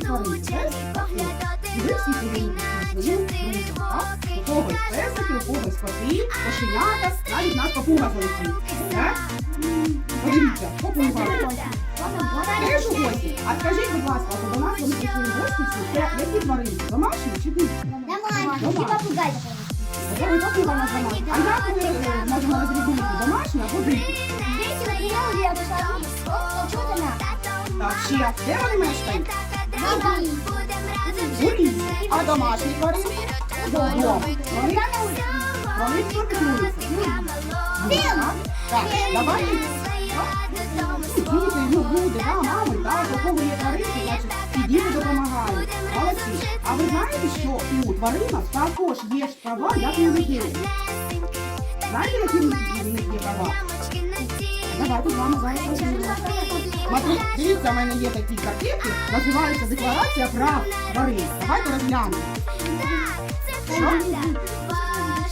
друзям, так? У когось песики, у когось коти, кошенята, навіть нас папуга залетів. Так? Подивіться, попуга. Теж у гості. А скажіть, будь ласка, до нас вони прийшли в гості це які тварини? Домашні чи дикі? Домашний. И попугай. Це ви попуга нас домашні. А як ми можемо розрізнити домашні або дикі? Здесь вот я уже обошла. О, что ты на? Так, ще. Де вони мешкають? Бабай. А домашні тварини? Вдома. Вони, вони що піклуються? Так, так, давайте. Діти, ну люди, да, мами, так, у кого є тваринки, значить, і діти допомагають. Молодці. А ви знаєте, що у тваринах також є ж права, як і у людей? Знаєте, які в них є права? Давайте з вами зараз розберемо. Смотри, дивіться, в мене є такі картинки, називається Декларація прав тварин. Давайте розглянемо.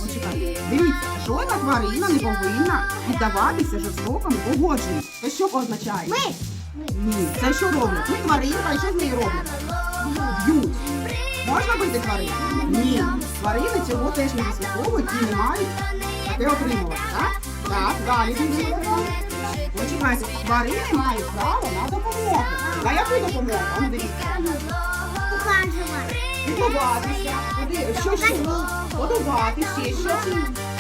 Почекайте. Дивіться, жодна тварина не повинна піддаватися жорстокому погодженню. Це що означає? Ні, це що роблять? Тут тваринка і що з нею роблять? Б'ють. Можна бити тварин? Ні. Тварини цього теж не заслуговують і не мають таке отримувати. Так? Так, далі. Почекайте, тварини мають право на допомогу. На яку допомогу? Ну дивіться. Лікуватися, що ще? Годувати, ще що?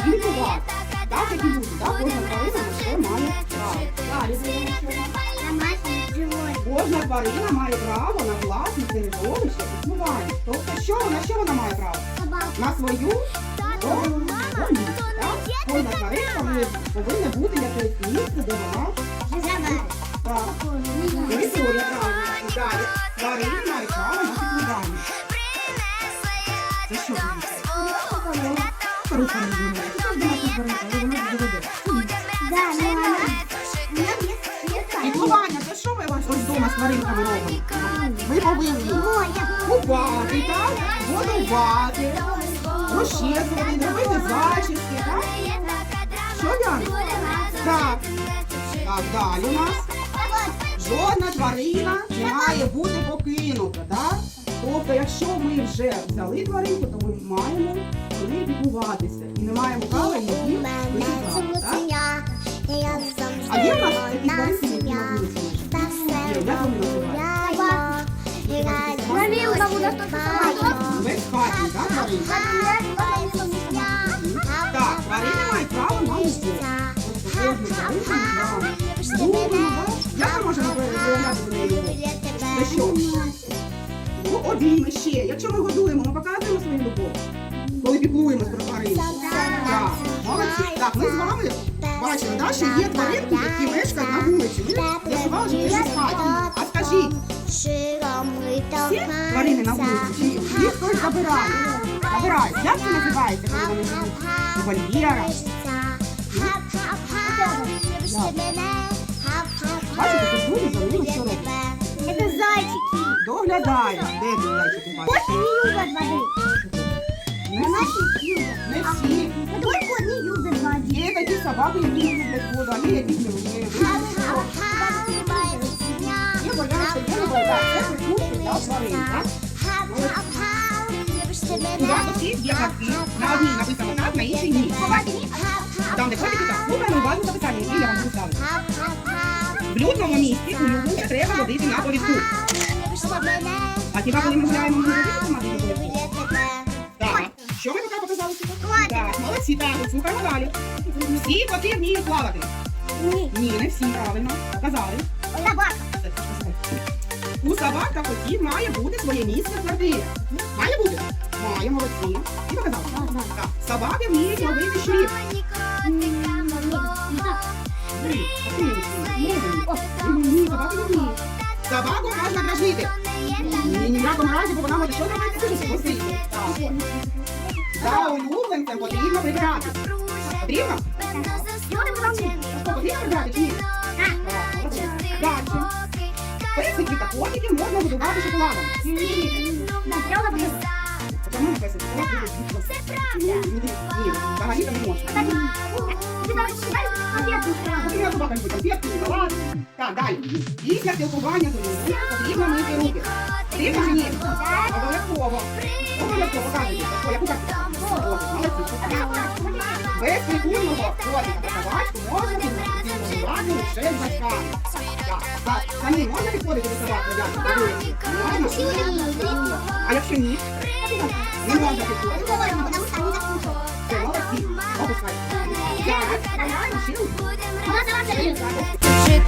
І лікувати. Так, як люди, так? Кожна тварина на це має право. Кожна тварина має право на власне середовище існування. Тобто, що вона, що вона має право? На свою домівку, так? Кожна тваринка має- повинна бути якесь місце, де вона Живая. так. Територія правильно. Далі. Це що? Рука не ж вона не. Да, що ось вдома з тваринками? Ви повинні купати, так? Годувати, розчесувати, робити зачіски, так? Що Яна? Так. Так, далі у нас. Жодна тварина не має бути покинута, так? Тобто, якщо ми вже взяли тваринку, то ми маємо про неї піклуватися. І не маємо права її викидати, так? А є в нас такі тваринки, які на вулиці? Є, як вони називаються? Мамилка будет что-то Безхатні, так, тваринки? Так, тварини мають право на ми любимо, так? Як ми можемо до неї що? Ну, обійми ще. Якщо ми годуємо, ми показуємо свою любов. Коли піклуємось про тваринку. Так, молодці. Так, ми з вами бачили, да, що є тваринки, які мешкають на вулиці. Ми з'ясували, що це безхатні. А скажіть, всі тварини на вулиці, чи їх хтось забирає? Забирають. Як це називається, коли вони живуть? У вольєрах. Бачите, тут люди за ними що роблять? Это зайчики. Доглядають. Де ти зайчики бачиш? Кот не любят воды. Не всі. Не всі. Только кот не любит воды. Є такі собаки, які не люблять воду, а є які не люблять. Є бояться, є не бояться. Це прикрутки для тварин, так? У вас усіх є картки. На одній написано так, на іншій ні. Там, де котики, так. Слухаємо уважно запитання, які я вам буду. В людному місці улюбленця треба водити на повідку. А хіба коли ми гуляємо, ми не водити на повідку? Так. Що ми поки показали? Так, молодці, так, слухаємо далі. Всі коти вміють плавати. Ні, Ні, не всі, правильно. Казали. Собака. У собак та котів має бути своє місце в квартирі. Має бути? Має, молодці. І показали. Так. Собаки вміють ловити вміють. Собаку можна дражнити. Ні, ні в якому разі, бо вона може що робити? Це посити. Так. За улюбленцем потрібно прибирати. Потрібно? Потрібно прибирати чи ні? Далі. Песиків та котиків можна годувати шоколадом. Чому не песик? Вони будуть дітки. Ні, ні, взагалі не можна. Потрібно собакам бути конфетки, шоколад. Так, далі. Після спілкування з людьми потрібно мити руки. Потрібно чи ні? Обов'язково. Обов'язково кажете. О, яку карту? Молодці. Без прикульного ротика та собачку можна відмовляти лише з батьками. Так. Самі можна підходити до собаки? Можна? А якщо ні? Не можна підходити. Це